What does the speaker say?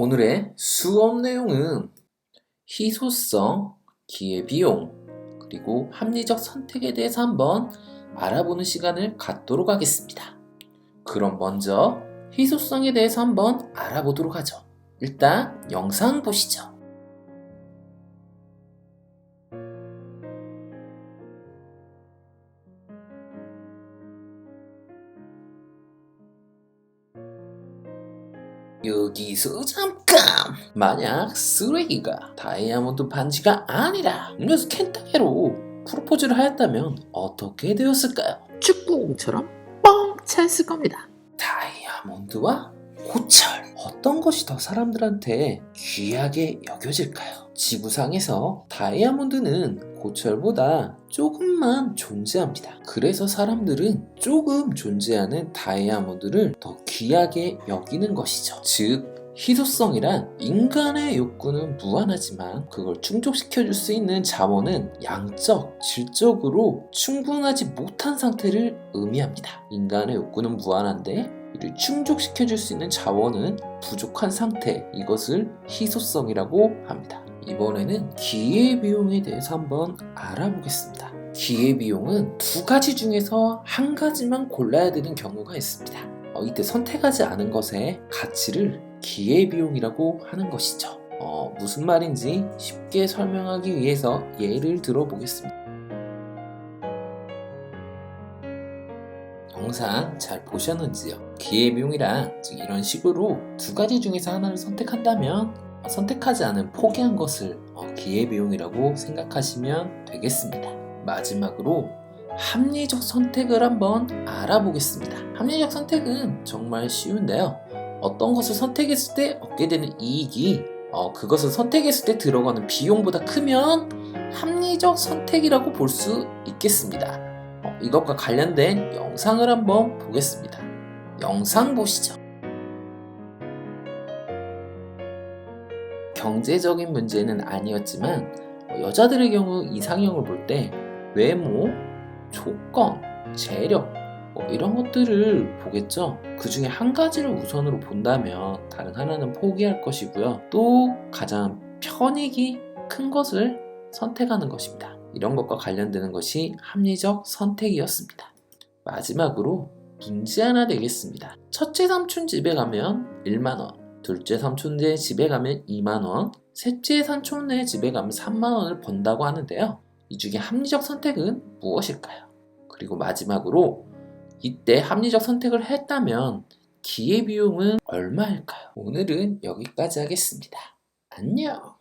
오늘의 수업 내용은 희소성, 기회비용, 그리고 합리적 선택에 대해서 한번 알아보는 시간을 갖도록 하겠습니다. 그럼 먼저 희소성에 대해서 한번 알아보도록 하죠. 일단 영상 보시죠. 여기서 잠깐! 만약 쓰레기가 다이아몬드 반지가 아니라 음료수 캔따개로 프로포즈를 하였다면 어떻게 되었을까요? 축구공처럼 뻥 찼을 겁니다. 다이아몬드와 고철 어떤 것이 더 사람들한테 귀하게 여겨질까요? 지구상에서 다이아몬드는 고철보다 조금만 존재합니다. 그래서 사람들은 조금 존재하는 다이아몬드를 더 귀하게 여기는 것이죠. 즉, 희소성이란 인간의 욕구는 무한하지만 그걸 충족시켜줄 수 있는 자원은 양적, 질적으로 충분하지 못한 상태를 의미합니다. 인간의 욕구는 무한한데 이를 충족시켜줄 수 있는 자원은 부족한 상태, 이것을 희소성이라고 합니다. 이번에는 기회비용에 대해서 한번 알아보겠습니다. 기회비용은 두 가지 중에서 한 가지만 골라야 되는 경우가 있습니다. 어, 이때 선택하지 않은 것의 가치를 기회비용이라고 하는 것이죠. 어, 무슨 말인지 쉽게 설명하기 위해서 예를 들어보겠습니다. 영상 잘 보셨는지요? 기회비용이란 즉 이런 식으로 두 가지 중에서 하나를 선택한다면 선택하지 않은 포기한 것을 어, 기회비용이라고 생각하시면 되겠습니다. 마지막으로 합리적 선택을 한번 알아보겠습니다. 합리적 선택은 정말 쉬운데요. 어떤 것을 선택했을 때 얻게 되는 이익이 어, 그것을 선택했을 때 들어가는 비용보다 크면 합리적 선택이라고 볼 수 있겠습니다. 어, 이것과 관련된 영상을 한번 보겠습니다. 영상 보시죠. 경제적인 문제는 아니었지만 어, 여자들의 경우 이상형을 볼 때 외모, 조건, 재력 뭐 이런 것들을 보겠죠. 그 중에 한 가지를 우선으로 본다면 다른 하나는 포기할 것이고요. 또 가장 편익이 큰 것을 선택하는 것입니다. 이런 것과 관련되는 것이 합리적 선택이었습니다. 마지막으로 문제 하나 내겠습니다. 첫째 삼촌 집에 가면 1만원, 둘째 삼촌네 집에 가면 2만원, 셋째 삼촌네 집에 가면 3만원을 번다고 하는데요. 이 중에 합리적 선택은 무엇일까요? 그리고 마지막으로 이때 합리적 선택을 했다면 기회비용은 얼마일까요? 오늘은 여기까지 하겠습니다. 안녕!